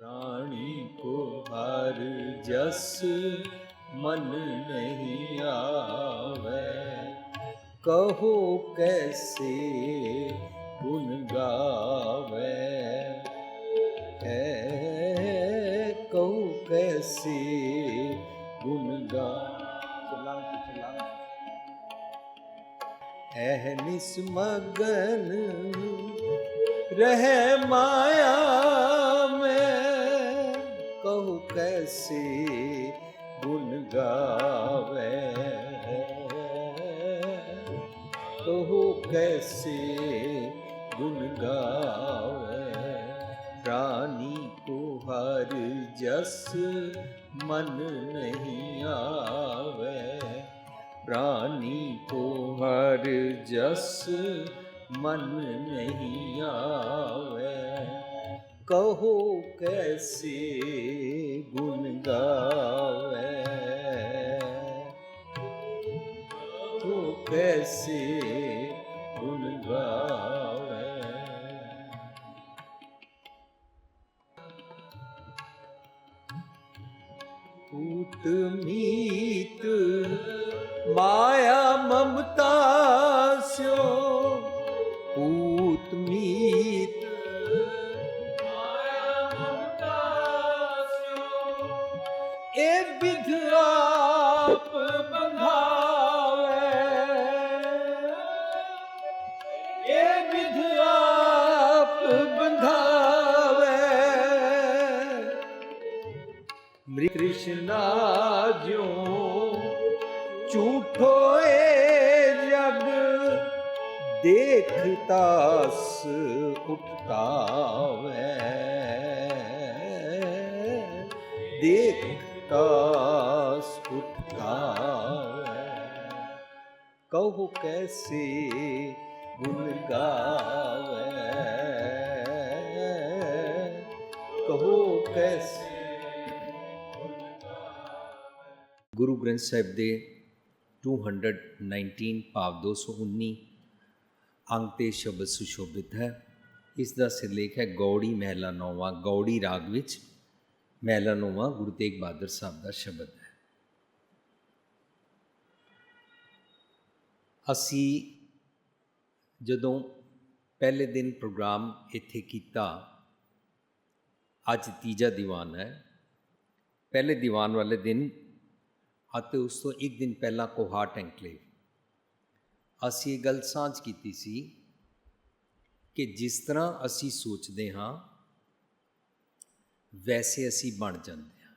प्राणी को हर जस मन नहीं आवे कहो कैसे गुण गावे है कहो कैसे गुण गा चला चला एहनिस मगन रह माया में ਕਹੋ ਕੈਸੇ ਗੁਣ ਗਾਵੇ? ਕਹੋ ਕੈਸੇ ਗੁਣ ਗਾਵੇ? ਰਾਣੀ ਕੋ ਹਰ ਜਸ ਮਨ ਨਹੀਂ ਆਵੇ। ਰਾਣੀ ਕੋ ਹਰ ਜਸ ਮਨ ਨਹੀਂ ਆਵੇ। कहो कैसे गुण गावे तो कैसे गुण गावे पूत मीत माया ममता स्यो पूत मीत ਨਾ ਜਿਉ ਝੂਠੋਏ ਜਗ ਦੇਖਤਾਸ ਉਠਾਵੇ ਦੇਖਤਾਸ ਉਠਾਵੇ ਕਹੋ ਕੈਸੇ ਗੁਨਗਾ ਗ੍ਰੰਥ ਸਾਹਿਬ ਦੇ 219 ਭਾਵ 219 ਅੰਗ ਤੇ ਸ਼ਬਦ ਸੁਸ਼ੋਭਿਤ ਹੈ। ਇਸ ਦਾ ਸਿਰਲੇਖ ਹੈ ਗੌੜੀ ਮਹਿਲਾ ਨੌਵਾਂ, ਗੌੜੀ ਰਾਗ ਵਿੱਚ ਮਹਿਲਾ ਨੌਵਾਂ ਗੁਰੂ ਤੇਗ ਬਹਾਦਰ ਸਾਹਿਬ ਦਾ ਸ਼ਬਦ ਹੈ। ਅਸੀਂ ਜਦੋਂ ਪਹਿਲੇ ਦਿਨ ਪ੍ਰੋਗਰਾਮ ਇੱਥੇ ਕੀਤਾ, ਅੱਜ ਤੀਜਾ ਦੀਵਾਨ ਹੈ। ਪਹਿਲੇ ਦੀਵਾਨ ਵਾਲੇ ਦਿਨ ਅਤੇ ਉਸ ਤੋਂ ਇੱਕ ਦਿਨ ਪਹਿਲਾਂ ਕੋਹਾਟ ਐਨਕਲੇਵ ਅਸੀਂ ਇਹ ਗੱਲ ਸਾਂਝ ਕੀਤੀ ਸੀ ਕਿ ਜਿਸ ਤਰ੍ਹਾਂ ਅਸੀਂ ਸੋਚਦੇ ਹਾਂ, ਵੈਸੇ ਅਸੀਂ ਬਣ ਜਾਂਦੇ ਹਾਂ।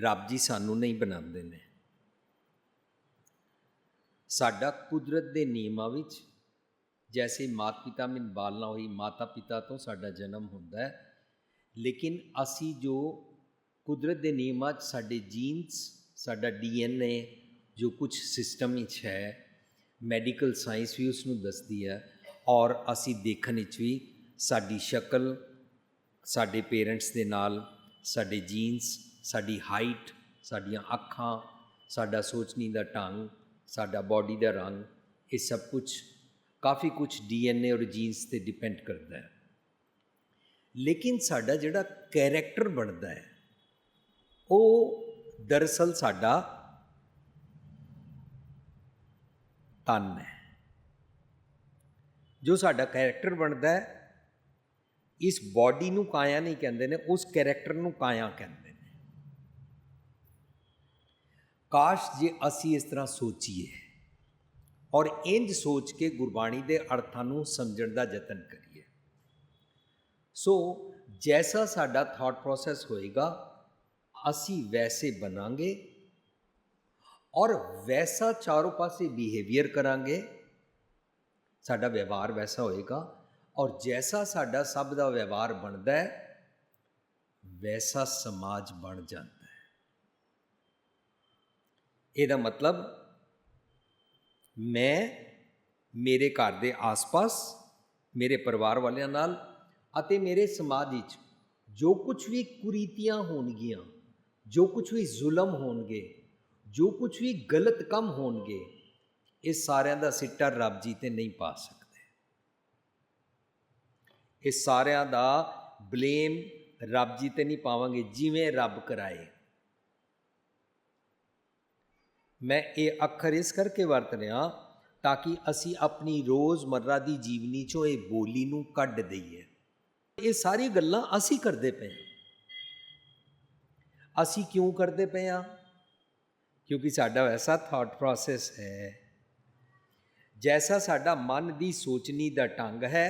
ਰੱਬ ਜੀ ਸਾਨੂੰ ਨਹੀਂ ਬਣਾਉਂਦੇ ਨੇ। ਸਾਡਾ ਕੁਦਰਤ ਦੇ ਨਿਯਮਾਂ ਵਿੱਚ ਜੈਸੇ ਮਾਤ ਪਿਤਾ ਮਿਨ ਬਾਲਨਾ ਹੋਈ ਮਾਤਾ ਪਿਤਾ ਤੋਂ ਸਾਡਾ ਜਨਮ ਹੁੰਦਾ ਹੈ, ਲੇਕਿਨ ਅਸੀਂ ਜੋ ਕੁਦਰਤ ਦੇ ਨਿਯਮਾਂ 'ਚ ਸਾਡੇ ਜੀਨਸ ਸਾਡਾ ਡੀਐਨਏ ਜੋ ਕੁਝ ਸਿਸਟਮ ਵਿੱਚ ਹੈ ਮੈਡੀਕਲ ਸਾਇੰਸ ਵੀ ਉਸ ਨੂੰ ਦੱਸਦੀ ਹੈ ਔਰ ਅਸੀਂ ਦੇਖਣ ਵਿੱਚ ਵੀ ਸਾਡੀ ਸ਼ਕਲ, ਸਾਡੇ ਪੇਰੈਂਟਸ ਦੇ ਨਾਲ, ਸਾਡੇ ਜੀਨਸ ਸਾਡੀ ਹਾਈਟ ਸਾਡੀਆਂ ਅੱਖਾਂ, ਸਾਡਾ ਸੋਚਣੀ ਦਾ ਢੰਗ, ਸਾਡਾ ਬਾਡੀ ਦਾ ਰੰਗ, ਇਹ ਸਭ ਕੁਝ ਕਾਫੀ ਕੁਝ ਡੀਐਨਏ ਔਰ ਜੀਨਸ ਤੇ ਡਿਪੈਂਡ ਕਰਦਾ ਹੈ। ਲੇਕਿਨ ਸਾਡਾ ਜਿਹੜਾ ਕੈਰੈਕਟਰ ਬਣਦਾ ਹੈ ਉਹ ਦਰਅਸਲ ਸਾਡਾ ਤਨ ਹੈ। ਜੋ ਸਾਡਾ ਕੈਰੈਕਟਰ ਬਣਦਾ ਹੈ, ਇਸ ਬਾਡੀ ਨੂੰ ਕਾਇਆ ਨਹੀਂ ਕਹਿੰਦੇ ਨੇ, ਉਸ ਕੈਰੈਕਟਰ ਨੂੰ ਕਾਇਆ ਕਹਿੰਦੇ ਨੇ। ਕਾਸ਼ ਜੇ ਅਸੀਂ ਇਸ ਤਰ੍ਹਾਂ ਸੋਚੀਏ ਔਰ ਇੰਜ ਸੋਚ ਕੇ ਗੁਰਬਾਣੀ ਦੇ ਅਰਥਾਂ ਨੂੰ ਸਮਝਣ ਦਾ ਯਤਨ ਕਰੀਏ। ਸੋ ਜੈਸਾ ਸਾਡਾ ਥਾਟ ਪ੍ਰੋਸੈਸ ਹੋਏਗਾ ਅਸੀਂ ਵੈਸੇ ਬਣਾਂਗੇ ਔਰ ਵੈਸਾ ਚਾਰੋਂ ਪਾਸੇ ਬਿਹੇਵੀਅਰ ਕਰਾਂਗੇ, ਸਾਡਾ ਵਿਵਹਾਰ ਵੈਸਾ ਹੋਏਗਾ ਔਰ ਜੈਸਾ ਸਾਡਾ ਸਭ ਦਾ ਵਿਵਹਾਰ ਬਣਦਾ ਹੈ, ਵੈਸਾ ਸਮਾਜ ਬਣ ਜਾਂਦਾ ਹੈ। ਇਹਦਾ ਮਤਲਬ ਮੈਂ ਮੇਰੇ ਘਰ ਦੇ ਆਸ-ਪਾਸ, ਮੇਰੇ ਪਰਿਵਾਰ ਵਾਲਿਆਂ ਨਾਲ ਅਤੇ ਮੇਰੇ ਸਮਾਜ ਵਿੱਚ ਜੋ ਕੁਝ ਵੀ ਕੁਰੀਤੀਆਂ ਹੋਣਗੀਆਂ ਜੋ ਕੁਝ ਵੀ ਜ਼ੁਲਮ ਹੋਣਗੇ, ਜੋ ਕੁਝ ਵੀ ਗਲਤ ਕੰਮ ਹੋਣਗੇ, ਇਹ ਸਾਰਿਆਂ ਦਾ ਸਿੱਟਾ ਰੱਬ ਜੀ ਤੇ ਨਹੀਂ ਪਾ ਸਕਦੇ। ਇਹ ਸਾਰਿਆਂ ਦਾ ਬਲੇਮ ਰੱਬ ਜੀ ਤੇ ਨਹੀਂ ਪਾਵਾਂਗੇ, ਜਿਵੇਂ ਰੱਬ ਕਰਾਏ। ਮੈਂ ਇਹ ਅੱਖਰ ਇਸ ਕਰਕੇ ਵਰਤ ਰਿਹਾ ਤਾਂ ਕਿ ਅਸੀਂ ਆਪਣੀ ਰੋਜ਼ਮਰਰਾ ਦੀ ਜੀਵਨੀ ਚੋਂ ਇਹ ਬੋਲੀ ਨੂੰ ਕੱਢ ਦਈਏ। ਇਹ ਸਾਰੀ ਗੱਲਾਂ ਅਸੀਂ ਕਰਦੇ ਪਏ ਹਾਂ। ਅਸੀਂ ਕਿਉਂ ਕਰਦੇ ਪਏ ਹਾਂ ਕਿਉਂਕਿ ਸਾਡਾ ਐਸਾ ਥਾਟ ਪ੍ਰੋਸੈਸ ਹੈ ਜੈਸਾ ਸਾਡਾ ਮਨ ਦੀ ਸੋਚਣੀ ਦਾ ਢੰਗ ਹੈ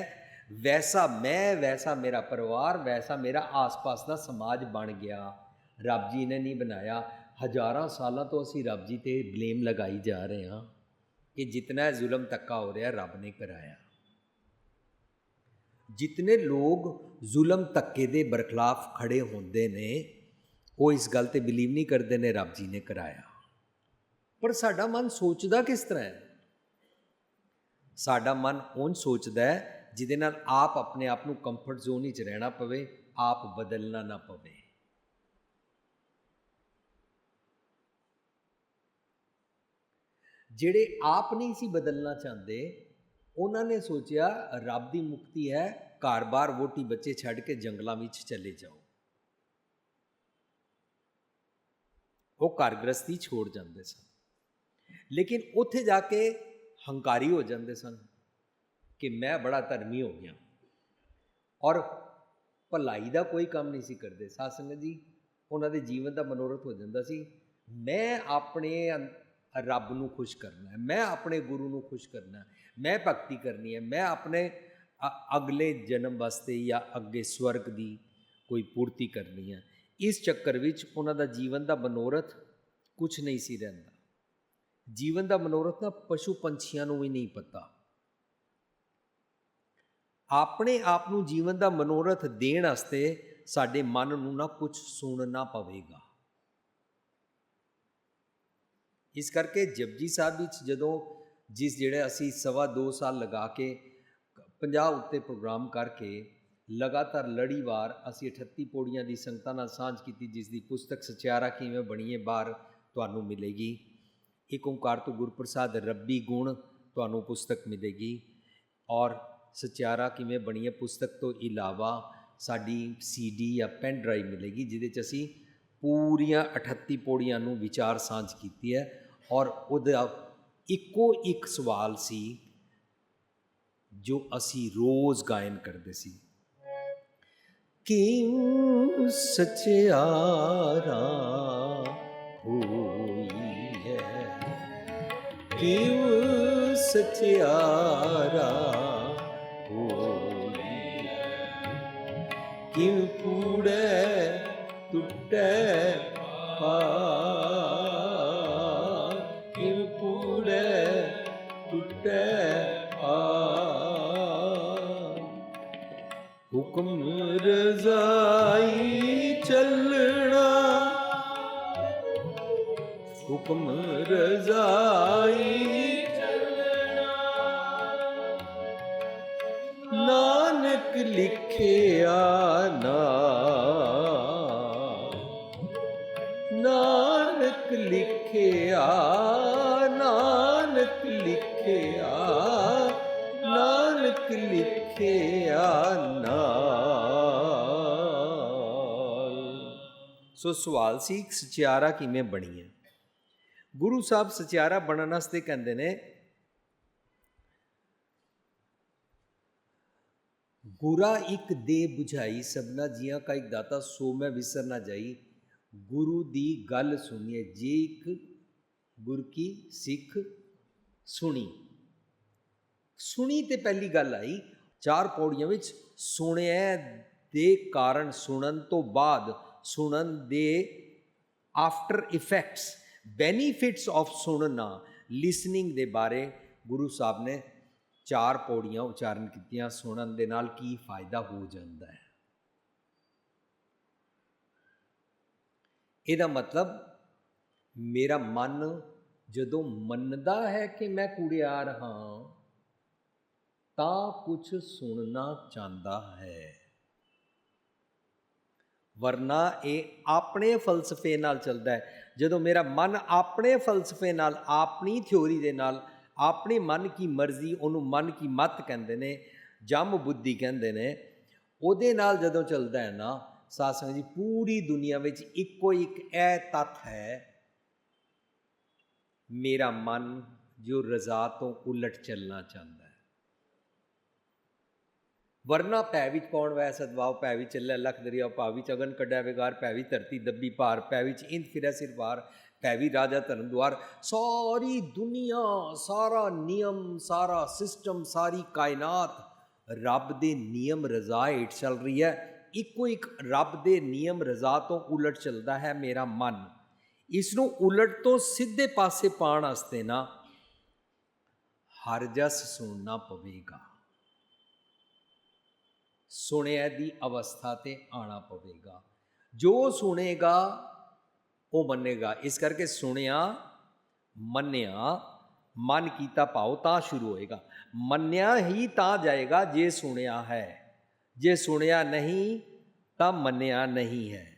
ਵੈਸਾ ਮੈਂ ਵੈਸਾ ਮੇਰਾ ਪਰਿਵਾਰ ਵੈਸਾ ਮੇਰਾ ਆਸ-ਪਾਸ ਦਾ ਸਮਾਜ ਬਣ ਗਿਆ ਰੱਬ ਜੀ ਨੇ ਨਹੀਂ ਬਣਾਇਆ ਹਜ਼ਾਰਾਂ ਸਾਲਾਂ ਤੋਂ ਅਸੀਂ ਰੱਬ ਜੀ ਤੇ ਬਲੇਮ ਲਗਾਈ ਜਾ ਰਹੇ ਹਾਂ ਕਿ ਜਿਤਨਾ ਜ਼ੁਲਮ ਤੱਕਾ ਹੋ ਰਿਹਾ ਰੱਬ ਨੇ ਕਰਾਇਆ ਜਿਤਨੇ ਲੋਕ ਜ਼ੁਲਮ ਤੱਕੇ ਦੇ ਬਰਖਲਾਫ ਖੜੇ ਹੁੰਦੇ ਨੇ ਉਹ ਇਸ ਗੱਲ ਤੇ ਬਿਲੀਵ ਨਹੀਂ ਕਰਦੇ ਨੇ, ਰੱਬ ਜੀ ਨੇ ਕਰਾਇਆ। ਪਰ ਸਾਡਾ ਮਨ ਸੋਚਦਾ ਕਿਸ ਤਰ੍ਹਾਂ ਹੈ? ਸਾਡਾ ਮਨ ਉਹ ਸੋਚਦਾ ਹੈ, ਜਿਹਦੇ ਨਾਲ ਆਪ ਆਪਣੇ ਆਪ ਨੂੰ ਕੰਫਰਟ ਜ਼ੋਨ ਵਿੱਚ ਰਹਿਣਾ ਪਵੇ, ਆਪ ਬਦਲਣਾ ਨਾ ਪਵੇ। ਜਿਹੜੇ ਆਪ ਨਹੀਂ ਸੀ ਬਦਲਣਾ ਚਾਹੁੰਦੇ, ਉਹਨਾਂ ਨੇ ਸੋਚਿਆ, ਰੱਬ ਦੀ ਮੁਕਤੀ ਹੈ, ਘਰ-ਬਾਰ ਵੋਟੀ ਬੱਚੇ ਛੱਡ ਕੇ ਜੰਗਲਾਂ ਵਿੱਚ ਚਲੇ ਜਾਓ ਉਹ ਘਰ ਗ੍ਰਸਤੀ ਛੋੜ ਜਾਂਦੇ ਸਨ। ਲੇਕਿਨ ਉੱਥੇ ਜਾ ਕੇ ਹੰਕਾਰੀ ਹੋ ਜਾਂਦੇ ਸਨ ਕਿ ਮੈਂ ਬੜਾ ਧਰਮੀ ਹੋ ਗਿਆ। ਔਰ ਭਲਾਈ ਦਾ ਕੋਈ ਕੰਮ ਨਹੀਂ ਸੀ ਕਰਦੇ। ਸਾਧ ਸੰਗਤ ਜੀ, ਉਹਨਾਂ ਦੇ ਜੀਵਨ ਦਾ ਮਨੋਰਥ ਹੋ ਜਾਂਦਾ ਸੀ, ਮੈਂ ਆਪਣੇ ਰੱਬ ਨੂੰ ਖੁਸ਼ ਕਰਨਾ ਹੈ, ਮੈਂ ਆਪਣੇ ਗੁਰੂ ਨੂੰ ਖੁਸ਼ ਕਰਨਾ ਮੈਂ ਭਗਤੀ ਕਰਨੀ ਹੈ, ਮੈਂ ਆਪਣੇ ਅਗਲੇ ਜਨਮ ਵਾਸਤੇ ਜਾਂ ਅੱਗੇ ਸਵਰਗ ਦੀ ਕੋਈ ਪੂਰਤੀ ਕਰਨੀ ਹੈ। ਇਸ ਚੱਕਰ ਵਿੱਚ ਉਹਨਾਂ ਦਾ ਜੀਵਨ ਦਾ ਮਨੋਰਥ ਕੁਝ ਨਹੀਂ ਸੀ ਰਹਿੰਦਾ। ਜੀਵਨ ਦਾ ਮਨੋਰਥ ਨਾ ਪਸ਼ੂ ਪੰਛੀਆਂ ਨੂੰ ਵੀ ਨਹੀਂ ਪਤਾ। ਆਪਣੇ ਆਪ ਨੂੰ ਜੀਵਨ ਦਾ ਮਨੋਰਥ ਦੇਣ ਵਾਸਤੇ ਸਾਡੇ ਮਨ ਨੂੰ ਨਾ ਕੁਝ ਸੁਣਨਾ ਪਵੇਗਾ। ਇਸ ਕਰਕੇ ਜਪਜੀ ਸਾਹਿਬ ਵਿੱਚ ਜਦੋਂ ਜਿਸ ਜਿਹੜੇ ਅਸੀਂ ਸਵਾ 2 ਸਾਲ ਲਗਾ ਕੇ 50 ਉੱਤੇ ਪ੍ਰੋਗਰਾਮ ਕਰਕੇ ਲਗਾਤਾਰ ਲੜੀਵਾਰ ਅਸੀਂ 38 ਪੌੜੀਆਂ ਦੀ ਸੰਗਤਾਂ ਨਾਲ ਸਾਂਝ ਕੀਤੀ, ਜਿਸ ਦੀ ਪੁਸਤਕ ਸਚਿਆਰਾ ਕਿਵੇਂ ਬਣੀਏ ਬਾਹਰ ਤੁਹਾਨੂੰ ਮਿਲੇਗੀ। ਇੱਕ ਓੰਕਾਰ ਤੋਂ ਗੁਰਪ੍ਰਸਾਦ ਰੱਬੀ ਗੁਣ ਤੁਹਾਨੂੰ ਪੁਸਤਕ ਮਿਲੇਗੀ। ਔਰ ਸਚਿਆਰਾ ਕਿਵੇਂ ਬਣੀ ਹੈ ਪੁਸਤਕ ਤੋਂ ਇਲਾਵਾ ਸਾਡੀ ਸੀਡੀ ਜਾਂ ਪੈਨ ਡਰਾਈਵ ਮਿਲੇਗੀ, ਜਿਹਦੇ 'ਚ ਅਸੀਂ ਪੂਰੀਆਂ 38 ਪੌੜੀਆਂ ਨੂੰ ਵਿਚਾਰ ਸਾਂਝ ਕੀਤੀ ਹੈ। ਔਰ ਉਹਦਾ ਇੱਕੋ ਇੱਕ ਸਵਾਲ ਸੀ, ਜੋ ਅਸੀਂ ਰੋਜ਼ ਗਾਇਨ ਕਰਦੇ ਸੀ। ਕਿਉ ਸਚਿਆਰਾ ਹੋਈ ਕਿਉ ਸਚਿਆਰਾ ਹੋਈ ਹੈ ਕਿਉ ਕੂੜੇ ਟੁੱਟੇ ਪਾ ਕਿਉ ਕੂੜੇ ਟੁੱਟੇ ਪਾ ਹੁਕਮ ਰਜ਼ਾਈ ਚੱਲਣਾ। ਹੁਕਮ ਰਜ਼ਾਈ ਲਿਖਿਆ ਨਾਨਕ ਲਿਖਿਆ ਨਾਨਕ ਲਿਖਿਆ ਨਾਲ। ਸੋ ਸਵਾਲ ਸੀ ਸਚਿਆਰਾ ਕਿਵੇਂ ਬਣੀ ਹੈ ਗੁਰੂ ਸਾਹਿਬ ਸਚਿਆਰਾ ਬਣਨ ਵਾਸਤੇ ਕਹਿੰਦੇ ਨੇ, ਗੁਰਾ ਇੱਕ ਦੇ 부ਝਾਈ ਸਭਨਾ ਜੀਆਂ ਕਾ ਇੱਕ ਦਾਤਾ ਸੋ ਮੈਂ ਵਿਸਰ ਨਾ ਜਾਈ। ਗੁਰੂ ਦੀ ਗੱਲ ਸੁਣੀਏ, ਜੇ ਇੱਕ ਗੁਰ ਕੀ ਸਿੱਖ ਸੁਣੀ। ਸੁਣੀ ਤੇ ਪਹਿਲੀ ਗੱਲ ਆਈ, ਚਾਰ ਪੌੜੀਆਂ ਵਿੱਚ ਸੁਣਿਆ ਦੇ ਕਾਰਨ ਸੁਣਨ ਤੋਂ ਬਾਅਦ, ਸੁਣਨ ਦੇ ਆਫਟਰ ਇਫੈਕਟਸ ਬੈਨੀਫਿਟਸ ਆਫ ਸੁਣਨਾ ਲਿਸਨਿੰਗ ਦੇ ਬਾਰੇ ਗੁਰੂ ਸਾਹਿਬ ਨੇ ਚਾਰ ਪੌੜੀਆਂ ਉਚਾਰਨ ਕੀਤੀਆਂ, ਸੁਣਨ ਦੇ ਨਾਲ ਕੀ ਫਾਇਦਾ ਹੋ ਜਾਂਦਾ ਹੈ। ਇਹਦਾ ਮਤਲਬ ਮੇਰਾ ਮਨ ਜਦੋਂ ਮੰਨਦਾ ਹੈ ਕਿ ਮੈਂ ਕੁੜਿਆਰ ਹਾਂ, ਤਾਂ ਕੁਝ ਸੁਣਨਾ ਚਾਹੁੰਦਾ ਹੈ। ਵਰਨਾ ਇਹ ਆਪਣੇ ਫਲਸਫੇ ਨਾਲ ਚੱਲਦਾ ਹੈ। ਜਦੋਂ ਮੇਰਾ ਮਨ ਆਪਣੇ ਫਲਸਫੇ ਨਾਲ, ਆਪਣੀ ਥਿਉਰੀ ਦੇ ਨਾਲ, ਆਪਣੇ ਮਨ ਕੀ ਮਰਜ਼ੀ, ਉਹਨੂੰ ਮਨ ਕੀ ਮਤ ਕਹਿੰਦੇ ਨੇ, ਜਮ ਬੁੱਧੀ ਕਹਿੰਦੇ ਨੇ, ਉਹਦੇ ਨਾਲ ਜਦੋਂ ਚੱਲਦਾ ਹੈ ਨਾ ਸਾਧ ਸੰਗਤ ਜੀ, ਪੂਰੀ ਦੁਨੀਆ ਵਿੱਚ ਇੱਕੋ ਇੱਕ ਇਹ ਤੱਥ ਹੈ, ਮੇਰਾ ਮਨ ਜੋ ਰਜ਼ਾ ਤੋਂ ਉਲਟ ਚੱਲਣਾ ਚਾਹੁੰਦਾ ਹੈ। ਵਰਨਾ ਪੈ ਵਿੱਚ ਕੌਣ ਵੈ ਸਦਵਾਉ ਪੈ ਵਿੱਚ ਚੱਲੇ ਲਖ ਦਰਿਆ ਪਾ ਵਿੱਚ ਅਗਨ ਕੱਢਿਆ ਵਿਗਾਰ ਪੈ ਵਿੱਚ ਧਰਤੀ ਦੱਬੀ ਭਾਰ ਪੈ ਵਿੱਚ ਇੰਦ ਫਿਰੈ ਸਿਰ ਭਾਰ ਪੈ ਵੀ ਰਾਜਾ ਧਰਮ ਦੁਆਰ। ਸਾਰੀ ਦੁਨੀਆ, ਸਾਰਾ ਨਿਯਮ, ਸਾਰਾ ਸਿਸਟਮ, ਸਾਰੀ ਕਾਇਨਾਤ ਰੱਬ ਦੇ ਨਿਯਮ, ਰਜ਼ਾ ਹੇਠ ਚੱਲ ਰਹੀ ਹੈ। ਇੱਕੋ ਇੱਕ ਰੱਬ ਦੇ ਨਿਯਮ, ਰਜ਼ਾ ਤੋਂ ਉਲਟ ਚੱਲਦਾ ਹੈ ਮੇਰਾ ਮਨ। ਇਸ ਨੂੰ ਉਲਟ ਤੋਂ ਸਿੱਧੇ ਪਾਸੇ ਪਾਉਣ ਵਾਸਤੇ ਨਾ ਹਰ ਜਸ ਸੁਣਨਾ ਪਵੇਗਾ। ਸੁਣਿਆ ਦੀ ਅਵਸਥਾ ਤੇ ਆਣਾ ਪਵੇਗਾ। ਜੋ ਸੁਣੇਗਾ, ਉਹ ਮੰਨੇਗਾ। ਇਸ ਕਰਕੇ ਸੁਣਿਆ, ਮੰਨਿਆ, ਮਨ ਕੀਤਾ ਭਾਉ ਤਾਂ ਸ਼ੁਰੂ ਹੋਏਗਾ। ਮੰਨਿਆ ਹੀ ਤਾਂ ਜਾਏਗਾ ਜੇ ਸੁਣਿਆ ਹੈ। ਜੇ ਸੁਣਿਆ ਨਹੀਂ ਤਾਂ ਮੰਨਿਆ ਨਹੀਂ ਹੈ।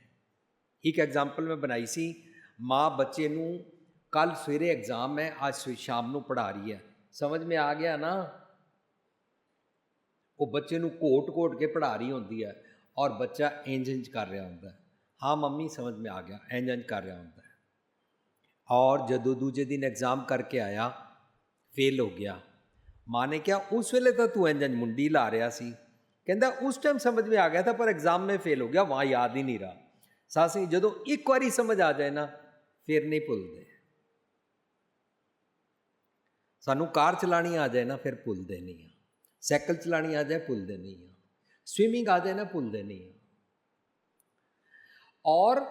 ਇੱਕ ਐਗਜ਼ਾਮਪਲ ਮੈਂ ਬਣਾਈ ਸੀ। ਮਾਂ ਬੱਚੇ ਨੂੰ ਕੱਲ ਸਵੇਰੇ ਐਗਜ਼ਾਮ ਹੈ, ਅੱਜ ਸਵੇ- ਸ਼ਾਮ ਨੂੰ ਪੜ੍ਹਾ ਰਹੀ ਹੈ। ਸਮਝ ਮੇ ਆ ਗਿਆ ਨਾ? ਉਹ ਬੱਚੇ ਨੂੰ ਕੋਟ-ਕੋਟ ਕੇ ਪੜ੍ਹਾ ਰਹੀ ਹੁੰਦੀ ਹੈ ਔਰ ਬੱਚਾ ਇੰਜ ਇੰਜ ਕਰ ਰਿਹਾ ਹੁੰਦਾ ਹੈ। ਹਾਂ ਮੰਮੀ, ਸਮਝ ਮੇ ਆ ਗਿਆ ਇੰਜ ਇੰਜ ਕਰ ਰਿਹਾ ਹੁੰਦਾ ਹੈ। ਔਰ ਜਦੋਂ ਦੂਜੇ ਦਿਨ ਐਗਜ਼ਾਮ ਕਰਕੇ ਆਇਆ ਫੇਲ ਹੋ ਗਿਆ। ਮਾਂ ਨੇ ਕਿਹਾ, ਉਸ ਵੇਲੇ ਤਾਂ ਤੂੰ ਇੰਜ ਇੰਜ ਮੁੰਡੀ ਲਾ ਰਿਹਾ ਸੀ। ਕਹਿੰਦਾ ਉਸ ਟਾਈਮ ਸਮਝ ਮੇ ਆ ਗਿਆ था पर एग्जाम में फेल हो गया वहाँ याद ही नहीं रहा ਸਾਸੀ ਜਦੋਂ ਇੱਕ ਵਾਰੀ ਸਮਝ ਆ ਜਾਏ ਨਾ ਫਿਰ ਨਹੀਂ ਭੁੱਲਦੇ ਸਾਨੂੰ ਕਾਰ ਚਲਾਣੀ ਆ ਜਾਏ ਨਾ ਫਿਰ ਭੁੱਲਦੇ ਨਹੀਂ ਆ ਸਾਈਕਲ ਚਲਾਣੀ ਆ ਜਾਏ ਭੁੱਲਦੇ ਨਹੀਂ ਆ ਸਵਿਮਿੰਗ ਆ ਜਾਏ ਨਾ ਭੁੱਲਦੇ ਨਹੀਂ ਆ ਔਰ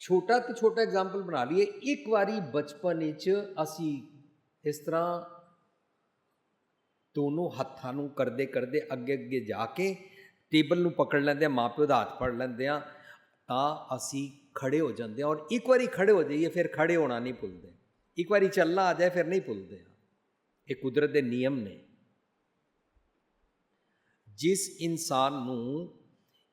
ਛੋਟਾ ਤੋਂ ਛੋਟਾ ਐਗਜ਼ਾਮਪਲ ਬਣਾ ਲਈਏ ਇੱਕ ਵਾਰੀ ਬਚਪਨ ਵਿੱਚ ਅਸੀਂ ਇਸ ਤਰ੍ਹਾਂ ਦੋਨੋਂ ਹੱਥਾਂ ਨੂੰ ਕਰਦੇ ਕਰਦੇ ਅੱਗੇ ਅੱਗੇ ਜਾ ਕੇ ਟੇਬਲ ਨੂੰ ਪਕੜ ਲੈਂਦੇ ਆ, ਮਾਪਿਓ ਦਾ ਹੱਥ ਫੜ ਲੈਂਦੇ ਆ, ਤਾਂ ਅਸੀਂ ਖੜੇ ਹੋ ਜਾਂਦੇ ਆ ਔਰ ਇੱਕ ਵਾਰੀ ਖੜੇ ਹੋ ਜਾਈਏ, ਫਿਰ ਖੜੇ ਹੋਣਾ ਨਹੀਂ ਭੁੱਲਦੇ। ਇੱਕ ਵਾਰੀ ਚੱਲਣਾ ਆ ਜਾਏ, ਫਿਰ ਨਹੀਂ ਭੁੱਲਦੇ ਆ। ਇਹ ਕੁਦਰਤ ਦੇ ਨਿਯਮ ਨੇ। ਜਿਸ ਇਨਸਾਨ ਨੂੰ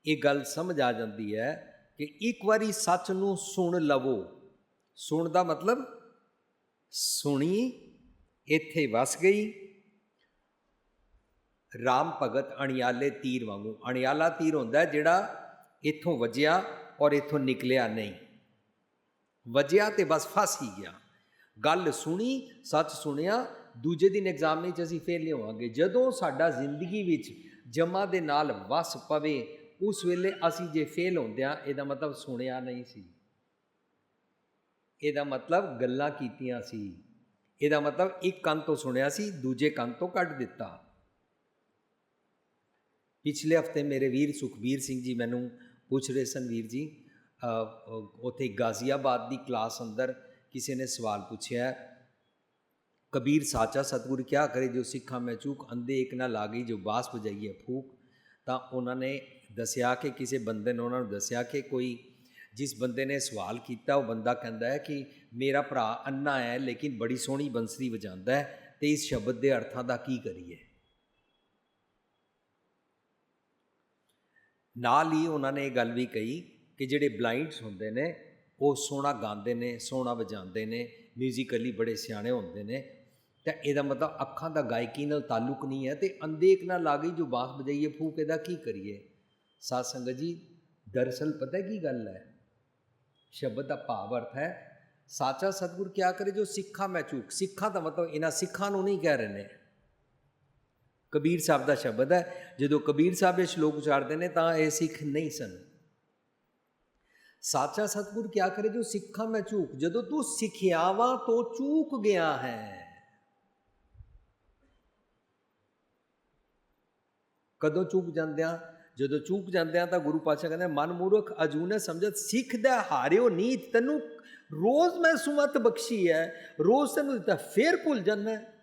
ਇਹ ਗੱਲ ਸਮਝ ਆ ਜਾਂਦੀ ਹੈ ਕਿ ਇੱਕ ਵਾਰੀ ਸੱਚ ਨੂੰ ਸੁਣ ਲਵੋ। ਸੁਣ ਦਾ ਮਤਲਬ ਸੁਣੀ, ਇੱਥੇ ਵਸ ਗਈ ਰਾਮ ਭਗਤ ਅਣਿਆਲੇ ਤੀਰ ਵਾਂਗੂ। ਅਣਿਆਲਾ ਤੀਰ ਹੁੰਦਾ ਜਿਹੜਾ ਇੱਥੋਂ ਵੱਜਿਆ ਔਰ ਇੱਥੋਂ ਨਿਕਲਿਆ ਨਹੀਂ। ਵੱਜਿਆ ਤੇ ਬਸ ਫਸ ਹੀ ਗਿਆ। ਗੱਲ ਸੁਣੀ, ਸੱਚ ਸੁਣਿਆ, ਦੂਜੇ ਦਿਨ ਐਗਜ਼ਾਮ ਵਿੱਚ ਅਸੀਂ ਫੇਲ ਨਹੀਂ ਹੋਵਾਂਗੇ ਜਦੋਂ ਸਾਡਾ ਜ਼ਿੰਦਗੀ ਵਿੱਚ ਜਮਾ ਦੇ ਨਾਲ ਵਸ ਪਵੇ, ਉਸ ਵੇਲੇ ਅਸੀਂ ਜੇ ਫੇਲ ਹੁੰਦੇ ਆ ਇਹਦਾ ਮਤਲਬ ਸੁਣਿਆ ਨਹੀਂ ਸੀ। ਇਹਦਾ ਮਤਲਬ ਗੱਲਾਂ ਕੀਤੀਆਂ ਸੀ। ਇਹਦਾ ਮਤਲਬ ਇੱਕ ਕੰਨ ਤੋਂ ਸੁਣਿਆ ਸੀ, ਦੂਜੇ ਕੰਨ ਤੋਂ ਕੱਢ ਦਿੱਤਾ। ਪਿਛਲੇ ਹਫ਼ਤੇ ਮੇਰੇ ਵੀਰ ਸੁਖਬੀਰ ਸਿੰਘ ਜੀ ਮੈਨੂੰ ਪੁੱਛ ਰਹੇ ਸਨ ਵੀਰ ਜੀ ਅ, ਉੱਥੇ ਗਾਜ਼ੀਆਬਾਦ ਦੀ ਕਲਾਸ ਅੰਦਰ ਕਿਸੇ ਨੇ ਸਵਾਲ ਪੁੱਛਿਆ ਕਬੀਰ ਸਾਚਾ ਸਤਿਗੁਰ ਕਿਆ ਕਰੇ ਜੋ ਸਿੱਖਾਂ ਮੈਂ ਚੂਕ ਅੰਧੇ ਇੱਕ ਨਾ ਲਾਗੀ ਜੋ ਬਾਸ ਵਜਾਈਏ ਫੂਕ। ਤਾਂ ਉਹਨਾਂ ਨੇ ਦੱਸਿਆ ਕਿ ਕਿਸੇ ਬੰਦੇ ਨੇ ਉਹਨਾਂ ਨੂੰ ਦੱਸਿਆ ਕਿ ਕੋਈ ਜਿਸ ਬੰਦੇ ਨੇ ਸਵਾਲ ਕੀਤਾ ਉਹ ਬੰਦਾ ਕਹਿੰਦਾ ਹੈ ਕਿ ਮੇਰਾ ਭਰਾ ਅੰਨਾ ਹੈ ਲੇਕਿਨ ਬੜੀ ਸੋਹਣੀ ਬੰਸਰੀ ਵਜਾਉਂਦਾ ਹੈ ਤੇ ਇਸ ਸ਼ਬਦ ਦੇ ਅਰਥਾਂ ਦਾ ਕੀ ਕਰੀਏ? ਨਾਲ ਹੀ ਉਹਨਾਂ ਨੇ ਇਹ ਗੱਲ ਵੀ ਕਹੀ ਕਿ ਜਿਹੜੇ ਬਲਾਈਂਡਸ ਹੁੰਦੇ ਨੇ, ਉਹ ਸੋਹਣਾ ਗਾਉਂਦੇ ਨੇ, ਸੋਹਣਾ ਵਜਾਉਂਦੇ ਨੇ ਮਿਊਜ਼ੀਕਲੀ ਬੜੇ ਸਿਆਣੇ ਹੁੰਦੇ ਨੇ। ਤਾਂ ਇਹਦਾ ਮਤਲਬ ਅੱਖਾਂ ਦਾ ਗਾਇਕੀ ਨਾਲ ਤਾਲੁਕ ਨਹੀਂ ਹੈ ਤੇ ਅੰਦੇਕ ਨਾਲ ਲਾਗੀ ਜੋ ਬਾਸ ਵਜਾਈਏ, ਫੂਕ ਇਹਦਾ ਕੀ ਕਰੀਏ? ਸਾਧ ਸੰਗਤ ਜੀ, ਦਰਅਸਲ ਪਤਾ ਕੀ ਗੱਲ ਹੈ? ਸ਼ਬਦ ਦਾ ਭਾਵ ਅਰਥ ਹੈ, ਸਾਚਾ ਸਤਿਗੁਰ ਕਿਆ ਕਰੇ ਜੋ ਸਿੱਖਾਂ ਮੈਂ ਚੂਕ, ਸਿੱਖਾਂ ਦਾ ਮਤਲਬ ਇਹਨਾਂ ਸਿੱਖਾਂ ਨੂੰ ਨਹੀਂ ਕਹਿ ਰਹੇ ਨੇ। ਕਬੀਰ ਸਾਹਿਬ ਦਾ ਸ਼ਬਦ ਹੈ, ਜਦੋਂ ਕਬੀਰ ਸਾਹਿਬ ਇਹ ਸ਼ਲੋਕ ਉਚਾਰਦੇ ਨੇ ਤਾਂ ਇਹ ਸਿੱਖ ਨਹੀਂ ਸਨ। ਸਾਚਾ ਸਤਿਗੁਰ ਕਿਆ ਕਰੇ ਜੋ ਸਿੱਖਾਂ ਮੈਂ ਚੂਕ ਜਦੋਂ ਤੂੰ ਸਿੱਖਿਆਵਾਂ ਤੋਂ ਚੂਕ ਗਿਆ ਹੈ। ਕਦੋਂ ਚੂਕ ਜਾਂਦਿਆਂ? ਜਦੋਂ ਚੂਕ ਜਾਂਦਿਆਂ ਤਾਂ ਗੁਰੂ ਪਾਤਸ਼ਾਹ ਕਹਿੰਦੇ, ਮਨ ਮੂਰਖ, ਅਜੂਨੇ ਸਮਝਤ ਸਿੱਖਦਾ ਹਾਰਿਓ ਨੀਤ, ਤੈਨੂੰ ਰੋਜ਼ ਮੈਂ ਸੁਮਤ ਬਖਸ਼ੀ ਹੈ, ਰੋਜ਼ ਤੈਨੂੰ ਦਿੱਤਾ, ਫੇਰ ਭੁੱਲ ਜਾਂਦਾ ਹੈ।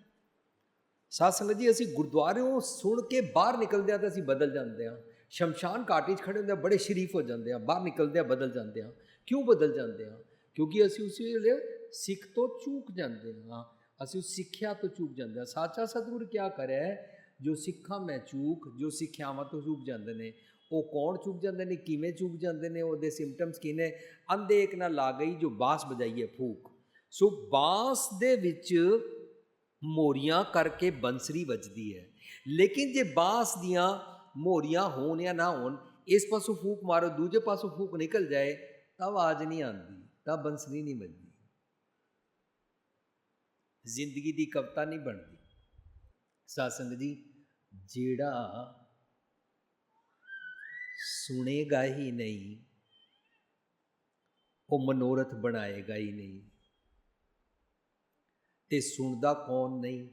ਸਾਧ ਸੰਗਤ ਜੀ, ਅਸੀਂ ਗੁਰਦੁਆਰਿਓਂ ਸੁਣ ਕੇ ਬਾਹਰ ਨਿਕਲਦੇ ਆ ਤਾਂ ਅਸੀਂ ਬਦਲ ਜਾਂਦੇ ਆ ਸ਼ਮਸ਼ਾਨ ਘਾਟੀ 'ਚ ਖੜੇ ਹੁੰਦੇ ਆ ਬੜੇ ਸ਼ਰੀਫ ਹੋ ਜਾਂਦੇ ਆ ਬਾਹਰ ਨਿਕਲਦੇ ਆ ਬਦਲ ਜਾਂਦੇ ਆ ਕਿਉਂ ਬਦਲ ਜਾਂਦੇ ਆ ਕਿਉਂਕਿ ਅਸੀਂ ਉਸ ਵੇਲੇ ਸਿੱਖ ਤੋਂ ਚੂਕ ਜਾਂਦੇ ਆ ਅਸੀਂ ਉਸ ਸਿੱਖਿਆ ਤੋਂ ਚੂਕ ਜਾਂਦੇ ਆ ਸਾਚਾ ਸਤਿਗੁਰ ਕਿਆ ਕਰੇ ਜੋ ਸਿੱਖਾਂ ਮੈਂ ਚੂਕ, ਜੋ ਸਿੱਖਿਆਵਾਂ ਤੋਂ ਚੂਕ ਜਾਂਦੇ ਨੇ, ਉਹ ਕੌਣ ਚੂਕ ਜਾਂਦੇ ਨੇ, ਕਿਵੇਂ ਚੂਕ ਜਾਂਦੇ ਨੇ, ਉਹਦੇ ਸਿੰਪਟਮਸ ਕੀ ਨੇ? ਅੰਧੇ ਇੱਕ ਨਾ ਲਾ ਗਈ ਜੋ ਬਾਸ ਵਜਾਈਏ ਫੂਕ। ਸੋ ਬਾਸ ਦੇ ਵਿੱਚ ਮੋਰੀਆਂ ਕਰਕੇ ਬੰਸਰੀ ਵੱਜਦੀ ਹੈ। ਲੇਕਿਨ ਜੇ ਬਾਸ ਦੀਆਂ ਮੋਰੀਆਂ ਹੋਣ ਜਾਂ ਨਾ ਹੋਣ, ਇਸ ਪਾਸੋਂ ਫੂਕ ਮਾਰੋ, ਦੂਜੇ ਪਾਸੋਂ ਫੂਕ ਨਿਕਲ ਜਾਏ, ਤਾਂ ਆਵਾਜ਼ ਨਹੀਂ ਆਉਂਦੀ, ਤਾਂ ਬੰਸਰੀ ਨਹੀਂ ਵੱਜਦੀ। ਜ਼ਿੰਦਗੀ ਦੀ ਕਵਿਤਾ ਨਹੀਂ ਬਣਦੀ। ਸਾਸੰਗ ਜੀ, ਜਿਹੜਾ ਸੁਣੇਗਾ ਹੀ ਨਹੀਂ, ਉਹ ਮਨੋਰਥ ਬਣਾਏਗਾ ਹੀ ਨਹੀਂ। ਤੇ ਸੁਣਦਾ ਕੌਣ ਨਹੀਂ?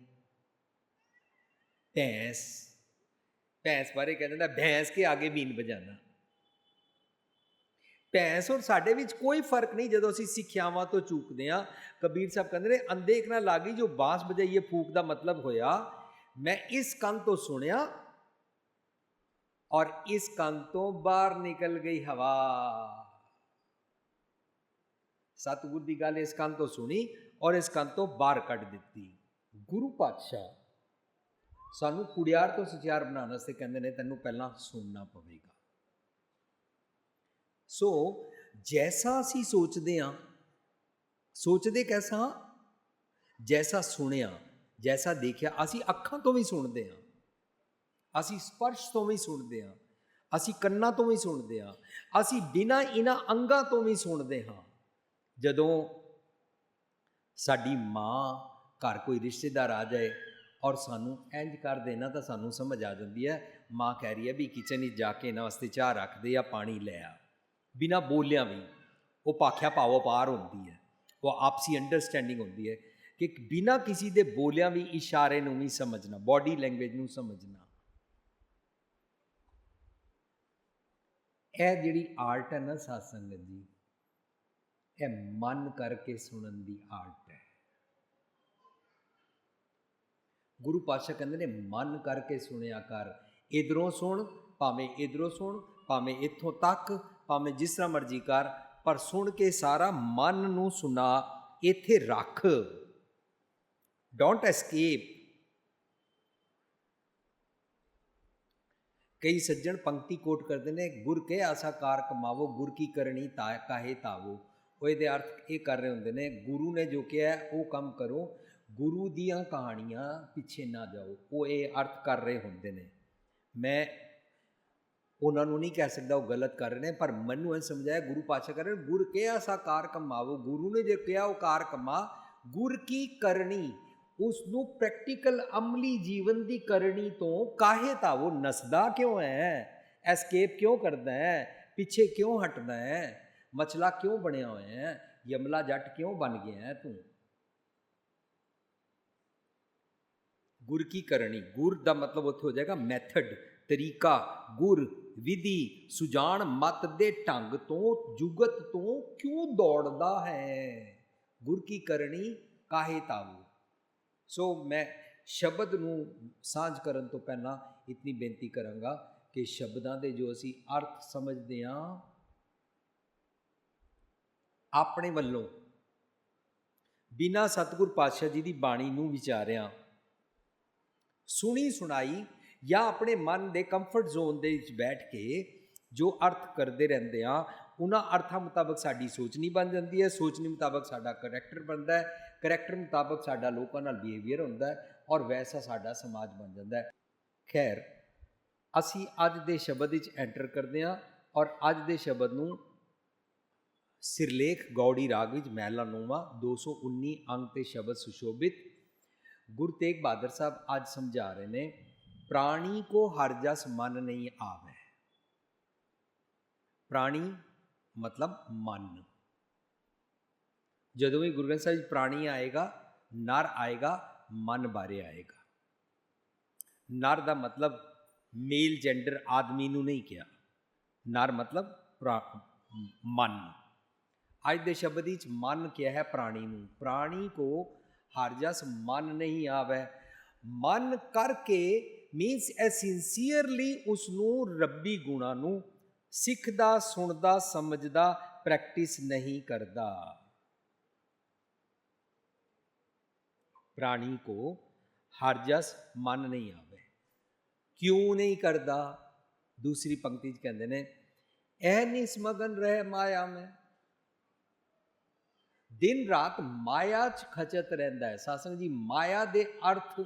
ਭੈਂਸ। ਭੈਂਸ ਬਾਰੇ ਕਹਿੰਦੇ ਨਾ, ਭੈਂਸ ਕੇ ਆਗੇ ਬੀਨ ਬਜਾਣਾ ਭੈਂਸ ਔਰ ਸਾਡੇ ਵਿੱਚ ਕੋਈ ਫ਼ਰਕ ਨਹੀਂ ਜਦੋਂ ਅਸੀਂ ਸਿੱਖਿਆਵਾਂ ਤੋਂ ਚੂਕਦੇ ਆ ਕਬੀਰ ਸਾਹਿਬ ਕਹਿੰਦੇ ਨੇ, ਅੰਦੇਖ ਨਾ ਲਾਗੀ ਜੋ ਬਾਂਸ ਵਜਾਈਏ, ਫੂਕ ਦਾ ਮਤਲਬ ਹੋਇਆ। ਮੈਂ ਇਸ ਕੰਨ ਤੋਂ ਸੁਣਿਆ ਔਰ ਇਸ ਕੰਨ ਤੋਂ ਬਾਹਰ ਨਿਕਲ ਗਈ ਹਵਾ। ਸਤਿਗੁਰ ਦੀ ਗੱਲ ਇਸ ਕੰਨ ਤੋਂ ਸੁਣੀ। ਔਰ ਇਸ ਕੰਨ ਤੋਂ ਬਾਹਰ ਕੱਢ ਦਿੱਤੀ। ਗੁਰੂ ਪਾਤਸ਼ਾਹ ਸਾਨੂੰ ਕੁੜਿਆਰ ਤੋਂ ਸਚਿਆਰ ਬਣਾਉਣ ਵਾਸਤੇ ਕਹਿੰਦੇ ਨੇ ਤੈਨੂੰ ਪਹਿਲਾਂ ਸੁਣਨਾ ਪਵੇਗਾ। ਸੋ ਜੈਸਾ ਅਸੀਂ ਸੋਚਦੇ ਹਾਂ ਸੋਚਦੇ ਕੈਸਾ? ਜੈਸਾ ਸੁਣਿਆ ਜੈਸਾ ਦੇਖਿਆ ਅਸੀਂ ਅੱਖਾਂ ਤੋਂ ਵੀ ਸੁਣਦੇ ਹਾਂ। ਅਸੀਂ ਸਪਰਸ਼ ਤੋਂ ਵੀ ਸੁਣਦੇ ਹਾਂ। ਅਸੀਂ ਕੰਨਾਂ ਤੋਂ ਵੀ ਸੁਣਦੇ ਹਾਂ। ਅਸੀਂ ਬਿਨਾਂ ਇਹਨਾਂ ਅੰਗਾਂ ਤੋਂ ਵੀ ਸੁਣਦੇ ਹਾਂ। ਜਦੋਂ ਸਾਡੀ ਮਾਂ ਘਰ ਕੋਈ ਰਿਸ਼ਤੇਦਾਰ ਆ ਜਾਏ ਔਰ ਸਾਨੂੰ ਇੰਜ ਕਰ ਦੇਣਾ ਤਾਂ ਸਾਨੂੰ ਸਮਝ ਆ ਜਾਂਦੀ ਹੈ। ਮਾਂ ਕਹਿ ਰਹੀ ਹੈ ਵੀ ਕਿਚਨ ਵਿੱਚ ਜਾ ਕੇ ਇਹਨਾਂ ਵਾਸਤੇ ਚਾਹ ਰੱਖ ਦੇ ਜਾਂ ਪਾਣੀ ਲੈ ਆ। ਬਿਨਾ ਬੋਲਿਆਂ ਵੀ ਉਹ ਪਾਖਿਆ ਭਾਵੋ ਪਾਰ ਹੁੰਦੀ ਹੈ। ਉਹ ਆਪਸੀ ਅੰਡਰਸਟੈਂਡਿੰਗ ਹੁੰਦੀ ਹੈ ਕਿ ਬਿਨਾ ਕਿਸੇ ਦੇ ਬੋਲਿਆਂ ਵੀ ਇਸ਼ਾਰੇ ਨੂੰ ਵੀ ਸਮਝਣਾ ਬਾਡੀ ਲੈਂਗੁਏਜ ਨੂੰ ਸਮਝਣਾ। ਇਹ ਜਿਹੜੀ ਆਰਟ ਹੈ ਨਾ ਸਾਧ ਜੀ, ਇਹ ਮਨ ਕਰਕੇ ਸੁਣਨ ਦੀ ਆਰਟ ਹੈ ਗੁਰੂ ਪਾਤਸ਼ਾਹ ਕਹਿੰਦੇ ਨੇ, ਮਨ ਕਰਕੇ ਸੁਣਿਆ ਕਰ। ਇਧਰੋਂ ਸੁਣ, ਭਾਵੇਂ ਇਧਰੋਂ ਸੁਣ, ਭਾਵੇਂ ਇੱਥੋਂ ਤੱਕ, ਭਾਵੇਂ ਜਿਸ ਤਰ੍ਹਾਂ ਮਰਜ਼ੀ ਕਰ, ਪਰ ਸੁਣ ਕੇ ਸਾਰਾ ਮਨ ਨੂੰ ਸੁਣਾ, ਇੱਥੇ ਰੱਖ। ਡੋਂਟ ਐਸਕੇਪ ਕਈ ਸੱਜਣ ਪੰਕਤੀ ਕੋਟ ਕਰਦੇ ਨੇ, ਗੁਰ ਕੇ ਆਸਾ ਕਾਰ ਕਮਾਵੋ, ਗੁਰ ਕੀ ਕਰਨੀ ਤਾ, ਕਾਹੇ ਤਾਵੋ ਉਹ ਇਹਦੇ ਅਰਥ ਇਹ ਕਰ ਰਹੇ ਹੁੰਦੇ ਨੇ, ਗੁਰੂ ਨੇ ਜੋ ਕਿਹਾ, ਉਹ ਕੰਮ ਕਰੋ। ਗੁਰੂ ਦੀਆਂ ਕਹਾਣੀਆਂ ਪਿੱਛੇ ਨਾ ਜਾਓ। ਉਹ ਇਹ ਅਰਥ ਕਰ ਰਹੇ ਹੁੰਦੇ ਨੇ। ਮੈਂ ਉਹਨਾਂ ਨੂੰ ਨਹੀਂ ਕਹਿ ਸਕਦਾ ਉਹ ਗਲਤ ਕਰ ਰਹੇ ਨੇ, ਪਰ ਮੈਨੂੰ ਇਹ ਸਮਝਾਇਆ ਗੁਰੂ ਪਾਤਸ਼ਾਹ ਕਰ ਰਹੇ ਗੁਰ ਕਿਹਾ ਸਾ ਕਾਰ ਕਮਾਵੋ ਗੁਰੂ ਨੇ ਜੇ ਕਿਹਾ ਉਹ ਕਾਰ ਕਮਾ, ਗੁਰ ਕੀ ਕਰਨੀ? ਉਸ ਨੂੰ ਪ੍ਰੈਕਟੀਕਲ ਅਮਲੀ ਜੀਵਨ ਦੀ ਕਰਨੀ ਤੋਂ ਕਾਹੇ ਤਾਂ ਉਹ ਨਸਦਾ ਕਿਉਂ ਹੈ? ਐਸਕੇਪ ਕਿਉਂ ਕਰਦਾ ਹੈ? ਪਿੱਛੇ ਕਿਉਂ ਹਟਦਾ ਹੈ? ਮਚਲਾ ਕਿਉਂ ਬਣਿਆ ਹੋਇਆ ਹੈ? ਯਮਲਾ ਜੱਟ ਕਿਉਂ ਬਣ ਗਿਆ ਹੈ ਤੂੰ? ਗੁਰ ਕੀ ਕਰਨੀ? ਗੁਰ ਦਾ ਮਤਲਬ ਉੱਥੇ ਹੋ ਜਾਏਗਾ ਮੈਥਡ ਤਰੀਕਾ, ਗੁਰ, ਵਿਧੀ ਸੁਜਾਨ ਮਤ ਦੇ ਢੰਗ ਤੋਂ, ਜੁਗਤ ਤੋਂ ਕਿਉਂ ਦੌੜਦਾ ਹੈ? ਗੁਰ ਕੀ ਕਰਨੀ? ਕਾਹੇ ਤਾਵੂ। ਸੋ ਮੈਂ ਸ਼ਬਦ ਨੂੰ ਸਾਂਝ ਕਰਨ ਤੋਂ ਪਹਿਲਾਂ ਇਤਨੀ ਬੇਨਤੀ ਕਰਾਂਗਾ ਕਿ ਸ਼ਬਦਾਂ ਦੇ ਜੋ ਅਸੀਂ ਅਰਥ ਸਮਝਦੇ ਹਾਂ, ਆਪਣੇ ਵੱਲੋਂ ਬਿਨਾ ਸਤਿਗੁਰ ਪਾਤਸ਼ਾਹ ਜੀ ਦੀ ਬਾਣੀ ਨੂੰ ਵਿਚਾਰਿਆਂ ਸੁਣੀ ਸੁਣਾਈ ਜਾਂ ਆਪਣੇ ਮਨ ਦੇ ਕੰਫਰਟ ਜ਼ੋਨ ਦੇ ਵਿੱਚ ਬੈਠ ਕੇ ਜੋ ਅਰਥ ਕਰਦੇ ਰਹਿੰਦੇ ਆ, ਉਹਨਾਂ ਅਰਥਾਂ ਮੁਤਾਬਕ ਸਾਡੀ ਸੋਚ ਨਹੀਂ ਬਣ ਜਾਂਦੀ ਹੈ। ਸੋਚਣੀ ਮੁਤਾਬਕ ਸਾਡਾ ਕਰੈਕਟਰ ਬਣਦਾ ਹੈ। ਕਰੈਕਟਰ ਮੁਤਾਬਕ ਸਾਡਾ ਲੋਕਾਂ ਨਾਲ ਬਿਹੇਵੀਅਰ ਹੁੰਦਾ ਹੈ ਔਰ ਵੈਸਾ ਸਾਡਾ ਸਮਾਜ ਬਣ ਜਾਂਦਾ ਹੈ। ਖੈਰ, ਅਸੀਂ ਅੱਜ ਦੇ ਸ਼ਬਦ ਵਿੱਚ ਐਂਟਰ ਕਰਦੇ ਹਾਂ ਔਰ ਅੱਜ ਦੇ ਸ਼ਬਦ ਨੂੰ ਸਿਰਲੇਖ ਗੌੜੀ ਰਾਗ ਵਿੱਚ ਮਹਿਲਾ ਨੋਵਾ 219 ਅੰਗ ਤੇ ਸ਼ਬਦ ਸੁਸ਼ੋਭਿਤ ਗੁਰੂ ਤੇਗ ਬਹਾਦਰ ਸਾਹਿਬ ਅੱਜ ਸਮਝਾ ਰਹੇ ਨੇ, ਪ੍ਰਾਣੀ ਕੋ ਹਰ ਜਸ ਮਨ ਨਹੀਂ ਆਵੇ। ਪ੍ਰਾਣੀ ਮਤਲਬ ਮਨ। ਜਦੋਂ ਵੀ ਗੁਰੂ ਗ੍ਰੰਥ ਸਾਹਿਬ ਪ੍ਰਾਣੀ ਆਏਗਾ, ਨਰ ਆਏਗਾ, ਮਨ ਬਾਰੇ ਆਏਗਾ। ਨਰ ਦਾ ਮਤਲਬ ਮੇਲ ਜੈਂਡਰ ਆਦਮੀ ਨੂੰ ਨਹੀਂ ਕਿਹਾ। ਨਰ ਮਤਲਬ ਮਨ। ਅੱਜ ਦੇ ਸ਼ਬਦ ਵਿੱਚ ਮਨ ਕਿਹਾ ਹੈ ਪ੍ਰਾਣੀ ਨੂੰ। ਪ੍ਰਾਣੀ ਕੋ ਹਰ ਜਸ ਮਨ ਨਹੀਂ ਆਵੇ। ਮਨ ਕਰਕੇ ਮੀਨਸ ਐ ਸਿੰਸੀਅਰਲੀ ਉਸ ਨੂੰ ਰੱਬੀ ਗੁਣਾ ਨੂੰ ਸਿੱਖਦਾ, ਸੁਣਦਾ, ਸਮਝਦਾ ਪ੍ਰੈਕਟਿਸ ਨਹੀਂ ਕਰਦਾ। ਪ੍ਰਾਣੀ ਕੋ ਹਰ ਜਸ ਮਨ ਨਹੀਂ ਆਵੇ। ਕਿਉਂ ਨਹੀਂ ਕਰਦਾ? ਦੂਸਰੀ ਪੰਕਤੀ ਚ ਕਹਿੰਦੇ ਨੇ ਐ ਨਿਸਮਗਨ ਰਹਿ ਮਾਇਆ ਮੈਂ। ਦਿਨ ਰਾਤ ਮਾਇਆ 'ਚ ਖਚਤ ਰਹਿੰਦਾ ਹੈ। ਸਾਸੰਗ ਜੀ, ਮਾਇਆ ਦੇ ਅਰਥ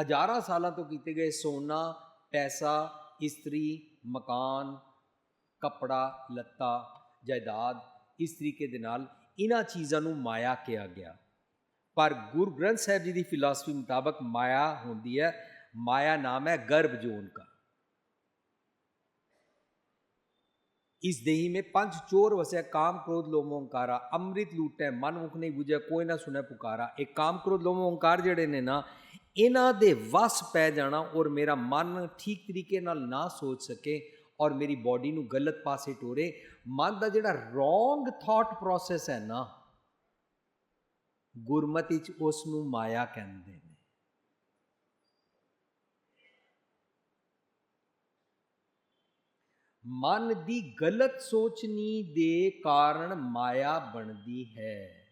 ਹਜ਼ਾਰਾਂ ਸਾਲਾਂ ਤੋਂ ਕੀਤੇ ਗਏ ਸੋਨਾ, ਪੈਸਾ, ਇਸਤਰੀ, ਮਕਾਨ, ਕਪੜਾ, ਲੱਤਾ, ਜਾਇਦਾਦ ਇਸ ਤਰੀਕੇ ਦੇ ਨਾਲ ਇਹਨਾਂ ਚੀਜ਼ਾਂ ਨੂੰ ਮਾਇਆ ਕਿਹਾ ਗਿਆ। ਪਰ ਗੁਰੂ ਗ੍ਰੰਥ ਸਾਹਿਬ ਜੀ ਦੀ ਫਿਲਾਸਫੀ ਮੁਤਾਬਕ ਮਾਇਆ ਹੁੰਦੀ ਹੈ। ਮਾਇਆ ਨਾਮ ਹੈ ਗਰਭ ਜੋਨ का इस देही में पंच चोर वसे काम क्रोध लोम ओंकारा ਅੰਮ੍ਰਿਤ ਲੂਟੈ ਮਨ ਮੁਖ ਨਹੀਂ ਬੁਝੇ ਕੋਈ ਨਾ ਸੁਣੈ ਪੁਕਾਰਾ ਇਹ ਕਾਮ ਕ੍ਰੋਧ ਲੋਮ ਓੰਕਾਰ ਜਿਹੜੇ ਨੇ ਨਾ ਇਹਨਾਂ ਦੇ ਵਸ ਪੈ ਜਾਣਾ ਔਰ ਮੇਰਾ ਮਨ ਠੀਕ ਤਰੀਕੇ ਨਾਲ ਨਾ ਸੋਚ ਸਕੇ ਔਰ ਮੇਰੀ ਬਾਡੀ ਨੂੰ ਗਲਤ ਪਾਸੇ ਟੋਰੇ ਮਨ ਦਾ ਜਿਹੜਾ ਰੋਂਗ ਥਾਟ ਪ੍ਰੋਸੈਸ ਹੈ ਨਾ ਗੁਰਮਤਿ ਚ ਉਸ ਨੂੰ ਮਾਇਆ ਕਹਿੰਦੇ ਨੇ ਮਨ ਦੀ ਗਲਤ ਸੋਚਣੀ ਦੇ ਕਾਰਨ ਮਾਇਆ ਬਣਦੀ ਹੈ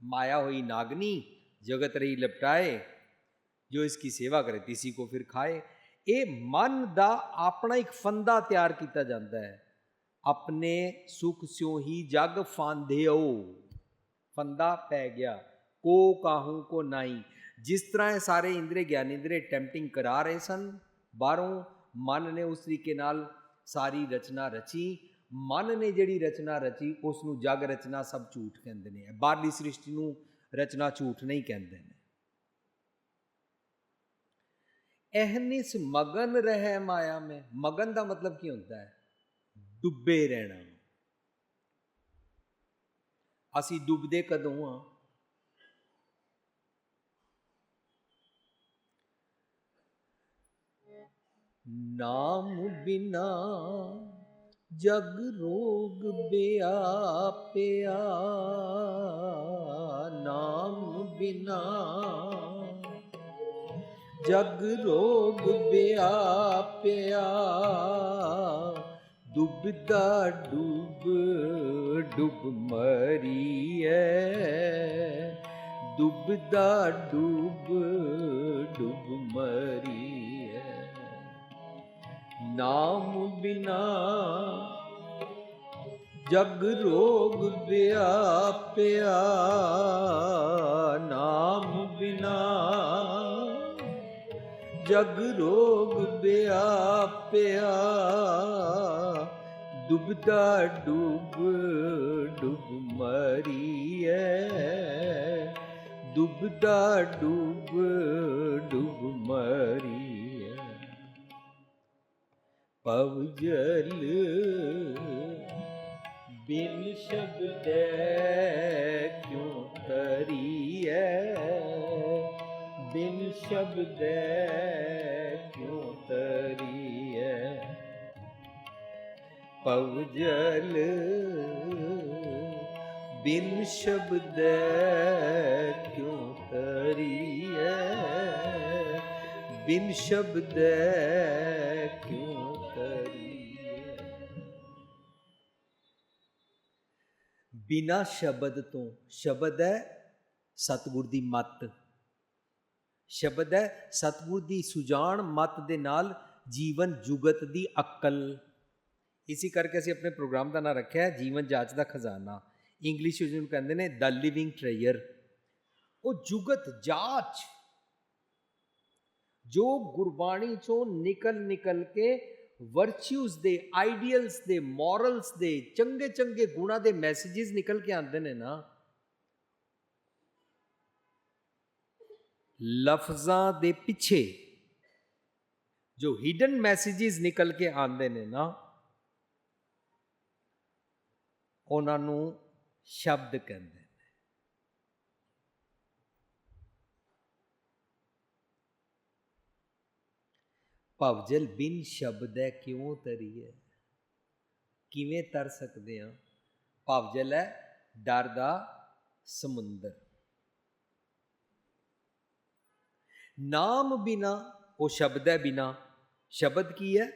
माया हुई नागनी जगत रही लपटाए ਜੋ ਇਸ ਕੀ ਸੇਵਾ ਕਰੇ ਤਿਸੀ ਕੋ ਫਿਰ ਖਾਏ ਇਹ ਮਨ ਦਾ ਆਪਣਾ ਇੱਕ ਫੰਦਾ ਤਿਆਰ ਕੀਤਾ ਜਾਂਦਾ ਹੈ ਆਪਣੇ ਸੁਖ ਸਿਓ ਹੀ ਜਗ ਫਾਂਧਿਓ ਫੰਦਾ ਪੈ ਗਿਆ ਕੋ ਕਾਹੂ ਕੋ ਨਾਈ ਜਿਸ ਤਰ੍ਹਾਂ ਇਹ ਸਾਰੇ ਇੰਦਰੇ ਗਿਆਨ ਇੰਦਰੇ ਟੈਂਪਟਿੰਗ ਕਰਾ ਰਹੇ ਸਨ ਬਾਹਰੋਂ ਮਨ ਨੇ ਉਸ ਤਰੀਕੇ ਨਾਲ ਸਾਰੀ ਰਚਨਾ ਰਚੀ। ਮਨ ਨੇ ਜਿਹੜੀ ਰਚਨਾ ਰਚੀ ਉਸ ਨੂੰ ਜਗ ਰਚਨਾ ਸਭ ਝੂਠ ਕਹਿੰਦੇ ਨੇ। ਬਾਹਰਲੀ ਸ੍ਰਿਸ਼ਟੀ ਨੂੰ ਰਚਨਾ ਝੂਠ ਨਹੀਂ ਕਹਿੰਦੇ ਨੇ। ਅਹਨਿਸ ਮਗਨ ਰਹਿ ਮਾਇਆ ਮੈਂ। ਮਗਨ ਦਾ ਮਤਲਬ ਕੀ ਹੁੰਦਾ ਹੈ? ਡੁੱਬੇ ਰਹਿਣਾ। ਅਸੀਂ ਡੁੱਬਦੇ ਕਦੋਂ ਆ? ਨਾਮ ਬਿਨਾ ਜਗ ਰੋਗ ਬਿਆਪਿਆ। ਨਾਮ ਬਿਨਾ ਜਗ ਰੋਗ ਬਿਆਪਿਆ। ਡੁੱਬਦਾ ਡੁੱਬ ਡੁੱਬ ਮਰੀਐ। ਡੁੱਬਦਾ ਡੁੱਬ ਡੁੱਬ ਮਰੀਐ। ਨਾਮ ਬਿਨਾ ਜਗ ਰੋਗ ਵਿਆਪਿਆ। ਨਾਮ ਬਿਨਾ ਜਗ ਰੋਗ ਵਿਆਪਿਆ। ਡੁੱਬਦਾ ਡੁੱਬ ਡੁੱਬ ਮਰੀਐ। ਡੁੱਬਦਾ ਡੁੱਬ ਡੁੱਬ ਮਰੀਐ ਪਵ ਜਲ ਬਿਨ ਸ਼ਬਦੈ ਕਿਉ ਤਰੀਐ ਬਿਨ ਸ਼ਬਦੈ ਕਿਉ ਤਰੀਐ ਪਵ ਜਲ ਬਿਨ ਸ਼ਬਦੈ ਕਿਉ ਤਰੀਐ ਬਿਨ ਸ਼ਬਦੈ ਬਿਨਾ ਸ਼ਬਦ ਤੋਂ, ਸ਼ਬਦ ਹੈ ਸਤਿਗੁਰ ਦੀ ਮੱਤ। ਸ਼ਬਦ ਹੈ ਸਤਿਗੁਰ ਦੀ ਸੁਜਾਨ ਮਤ ਦੇ ਨਾਲ ਜੀਵਨ ਜੁਗਤ ਦੀ ਅਕਲ। ਇਸੇ ਕਰਕੇ ਅਸੀਂ ਆਪਣੇ ਪ੍ਰੋਗਰਾਮ ਦਾ ਨਾਮ ਰੱਖਿਆ ਜੀਵਨ ਜਾਂਚ ਦਾ ਖਜ਼ਾਨਾ। ਇੰਗਲਿਸ਼ ਵਿੱਚ ਜਿਹਨੂੰ ਕਹਿੰਦੇ ਨੇ ਦ ਲਿਵਿੰਗ ਟ੍ਰੇਅਰ ਉਹ ਜੁਗਤ ਜਾਂਚ, ਜੋ ਗੁਰਬਾਣੀ ਚੋਂ ਨਿਕਲ ਨਿਕਲ ਕੇ ਵਰਚੂਸ ਦੇ ਆਈਡੀਅਲਸ ਦੇ ਮੋਰਲਸ ਦੇ, ਚੰਗੇ ਚੰਗੇ ਗੁਣਾ ਦੇ ਮੈਸੇजेस ਨਿਕਲ ਕੇ ਆਉਂਦੇ ਨੇ ਨਾ। ਲਫ਼ਜ਼ਾਂ ਦੇ ਪਿੱਛੇ ਜੋ ਹਿਡਨ ਮੈਸੇजेस ਨਿਕਲ ਕੇ ਆਉਂਦੇ ਨੇ ਨਾ, ਉਹਨਾਂ ਨੂੰ ਸ਼ਬਦ ਕਹਿੰਦੇ ਭਵਜਲ ਬਿਨ ਸ਼ਬਦ ਹੈ, ਕਿਉਂ ਤਰੀਏ ਕਿਵੇਂ ਤਰ ਸਕਦੇ ਆ? ਭਵਜਲ ਹੈ ਡਰ ਦਾ ਸਮੁੰਦਰ। ਨਾਮ ਬਿਨਾ, ਉਹ ਸ਼ਬਦ ਹੈ ਬਿਨਾ, ਸ਼ਬਦ ਕੀ ਹੈ?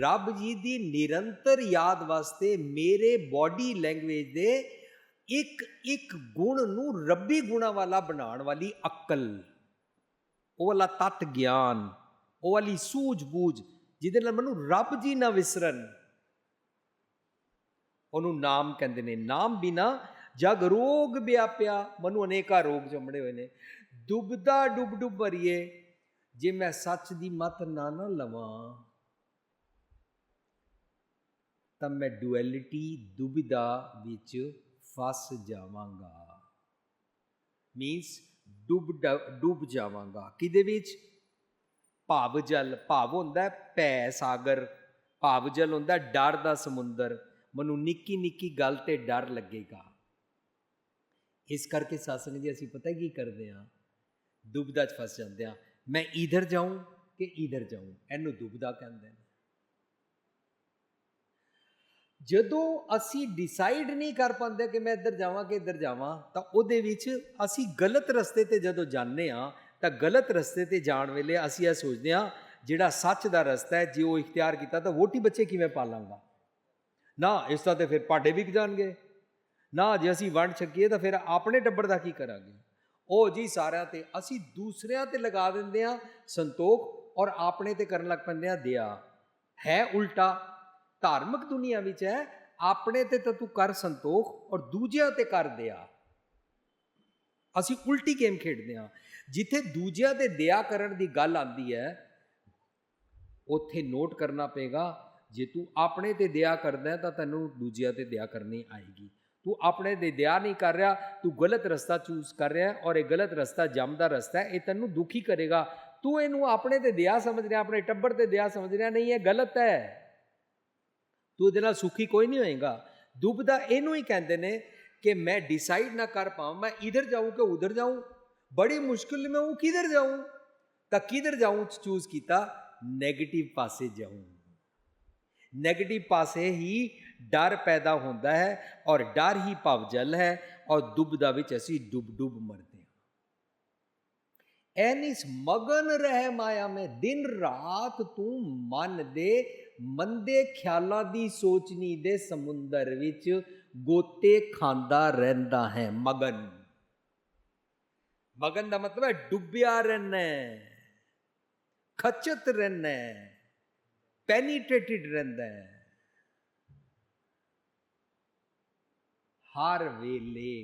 ਰੱਬ ਜੀ ਦੀ ਨਿਰੰਤਰ ਯਾਦ ਵਾਸਤੇ ਮੇਰੇ ਬਾਡੀ ਲੈਂਗੁਏਜ ਦੇ ਇੱਕ ਇੱਕ ਗੁਣ ਨੂੰ ਰੱਬੀ ਗੁਣਾ ਵਾਲਾ ਬਣਾਉਣ ਵਾਲੀ ਅਕਲ। ਉਹ ਵਾਲਾ ਤਤ ਗਿਆਨ। ਉਹ ਵਾਲੀ ਸੂਝ-ਬੂਝ ਜਿਹਦੇ ਨਾਲ ਮੈਨੂੰ ਰੱਬ ਜੀ ਨਾ ਵਿਸਰਨ। ਉਹਨੂੰ ਨਾਮ ਕਹਿੰਦੇ ਨੇ, ਨਾਮ ਬਿਨਾ ਜਗ ਰੋਗ ਵਿਆਪਿਆ। ਮਨੂੰ ਅਨੇਕਾ ਰੋਗ ਜੰਮੜੇ ਹੋਏ ਨੇ। ਡੁੱਬਦਾ ਡੁੱਬ ਡੁੱਬ ਭਰੀਏ, ਜੇ ਮੈਂ ਸੱਚ ਦੀ ਮਤ ਨਾ ਨਾ ਲਵਾਂ, ਤਾਂ ਮੈਂ ਡੁਐਲਿਟੀ ਦੁਬਿਧਾ ਵਿੱਚ ਫਸ ਜਾਵਾਂਗਾ। ਮੀਨਸ ਡੁੱਬ ਡੁੱਬ ਜਾਵਾਂਗਾ। ਕਿਹਦੇ ਵਿੱਚ? ਭਾਵ ਜਲ ਭਾਵ ਹੁੰਦਾ ਭੈ ਸਾਗਰ ਭਾਵ ਜਲ ਹੁੰਦਾ ਡਰ ਦਾ ਸਮੁੰਦਰ। ਮੈਨੂੰ ਨਿੱਕੀ ਨਿੱਕੀ ਗੱਲ ਤੇ ਡਰ ਲੱਗੇਗਾ। ਇਸ ਕਰਕੇ ਸਾਸੰਗ ਜੀ, ਅਸੀਂ ਪਤਾ ਕੀ ਕਰਦੇ ਆ ਦੁਬਦਾ ਚ ਫਸ ਜਾਂਦੇ ਆ ਮੈਂ ਇਧਰ ਜਾਉਂ ਕਿ ਇਧਰ ਜਾਉਂ ਇਹਨੂੰ ਦੁਬਦਾ ਕਹਿੰਦੇ ਨੇ। ਜਦੋਂ ਅਸੀਂ ਡਿਸਾਈਡ ਨਹੀਂ ਕਰ ਪਾਉਂਦੇ ਕਿ ਮੈਂ ਇੱਧਰ ਜਾਵਾਂ ਕਿ ਇੱਧਰ ਜਾਵਾਂ, ਤਾਂ ਉਹਦੇ ਵਿੱਚ ਅਸੀਂ ਗਲਤ ਰਸਤੇ ਤੇ ਜਦੋਂ ਜਾਂਦੇ ਆ ਤਾਂ ਗਲਤ ਰਸਤੇ ਤੇ ਜਾਣ ਵੇਲੇ ਅਸੀਂ ਇਹ ਸੋਚਦੇ ਹਾਂ, ਜਿਹੜਾ ਸੱਚ ਦਾ ਰਸਤਾ ਹੈ, ਜੇ ਉਹ ਇਖਤਿਆਰ ਕੀਤਾ ਤਾਂ ਵੋਟੀ ਬੱਚੇ ਕਿਵੇਂ ਪਾਲਾਂਗਾ? ਨਾ, ਇਸ ਤਰ੍ਹਾਂ ਤੇ ਫਿਰ ਪਾਡੇ ਵਿਕ ਜਾਣਗੇ। ਨਾ, ਜੇ ਅਸੀਂ ਵੰਡ ਛਕੀਏ ਤਾਂ ਫਿਰ ਆਪਣੇ ਟੱਬਰ ਦਾ ਕੀ ਕਰਾਂਗੇ? ਉਹ ਜੀ ਸਾਰਿਆਂ ਤੇ, ਅਸੀਂ ਦੂਸਰਿਆਂ ਤੇ ਲਗਾ ਦਿੰਦੇ ਆ ਸੰਤੋਖ ਔਰ ਆਪਣੇ ਤੇ ਕਰਨ ਲੱਗ ਪੈਂਦੇ ਆ ਦਿਆ ਹੈ ਉਲਟਾ, ਧਾਰਮਿਕ ਦੁਨੀਆ ਵਿੱਚ ਹੈ, ਆਪਣੇ ਤੇ ਤਾਂ ਤੂੰ ਕਰ ਸੰਤੋਖ ਔਰ ਦੂਜਿਆਂ ਤੇ ਕਰ ਦਿਆ ਅਸੀਂ ਉਲਟੀ ਗੇਮ ਖੇਡਦੇ ਆ ਜਿੱਥੇ ਦੂਜਿਆਂ ਤੇ ਦਇਆ ਕਰਨ ਦੀ ਗੱਲ ਆਉਂਦੀ ਹੈ, ਉੱਥੇ ਨੋਟ ਕਰਨਾ ਪਏਗਾ, ਜੇ ਤੂੰ ਆਪਣੇ ਤੇ ਦਇਆ ਕਰਦਾ ਤਾਂ ਤੈਨੂੰ ਦੂਜਿਆਂ ਤੇ ਦਇਆ ਕਰਨੀ ਆਏਗੀ। ਤੂੰ ਆਪਣੇ ਤੇ ਦਇਆ ਨਹੀਂ ਕਰ ਰਿਹਾ, ਤੂੰ ਗਲਤ ਰਸਤਾ ਚੂਜ਼ ਕਰ ਰਿਹਾ ਔਰ ਇਹ ਗਲਤ ਰਸਤਾ ਜੰਮਦਾ ਰਸਤਾ ਹੈ, ਇਹ ਤੈਨੂੰ ਦੁਖੀ ਕਰੇਗਾ। ਤੂੰ ਇਹਨੂੰ ਆਪਣੇ ਤੇ ਦਇਆ ਸਮਝ ਰਿਹਾ, ਆਪਣੇ ਟੱਬਰ ਤੇ ਦਇਆ ਸਮਝ ਰਿਹਾ, ਨਹੀਂ, ਇਹ ਗਲਤ ਹੈ। ਤੂੰ ਇਹਦੇ ਨਾਲ ਸੁਖੀ ਕੋਈ ਨਹੀਂ ਹੋਏਗਾ। ਦੁਬਦਾ ਇਹਨੂੰ ਹੀ ਕਹਿੰਦੇ ਨੇ ਕਿ ਮੈਂ ਡਿਸਾਈਡ ਨਾ ਕਰ ਪਾਵਾਂ, ਮੈਂ ਇਧਰ ਜਾਊਂ ਕਿ ਉਧਰ ਜਾਊਂ। ਬੜੀ ਮੁਸ਼ਕਿਲ ਮੈਂ ਉਹ ਕਿਧਰ ਜਾਊਂ ਤਾਂ ਕਿਧਰ ਜਾਊਂ ਚੂਜ਼ ਕੀਤਾ 네ਗੇਟਿਵ ਪਾਸੇ ਜਾਊਂ 네ਗੇਟਿਵ ਪਾਸੇ ਹੀ ਡਰ ਪੈਦਾ ਹੁੰਦਾ ਹੈ ਔਰ ਡਰ ਹੀ ਭਵਜਲ ਹੈ ਔਰ ਡੁੱਬਦਾ ਵਿੱਚ ਅਸੀਂ ਡੁੱਬ ਡੁੱਬ ਮਰਦੇ ਹਾਂ ਐਨਿਸ ਮਗਨ ਰਹਿ ਮਾਇਆ ਮੈਂ ਦਿਨ ਰਾਤ ਤੂੰ ਮਨ ਦੇ ਮੰਦੇ ਖਿਆਲਾਂ ਦੀ ਸੋਚਣੀ ਦੇ ਸਮੁੰਦਰ ਵਿੱਚ ਗੋਤੇ ਖਾਂਦਾ ਰਹਿੰਦਾ ਹੈ ਮਗਨ ਮਗਨ ਦਾ ਮਤਲਬ ਹੈ ਡੁੱਬਿਆ ਰਹਿਣਾ ਹੈ ਖਚਤ ਰਹਿਣਾ ਹੈ ਪੈਨੀਟ੍ਰੇਟਿਡ ਰਹਿੰਦਾ ਹੈ ਹਰ ਵੇਲੇ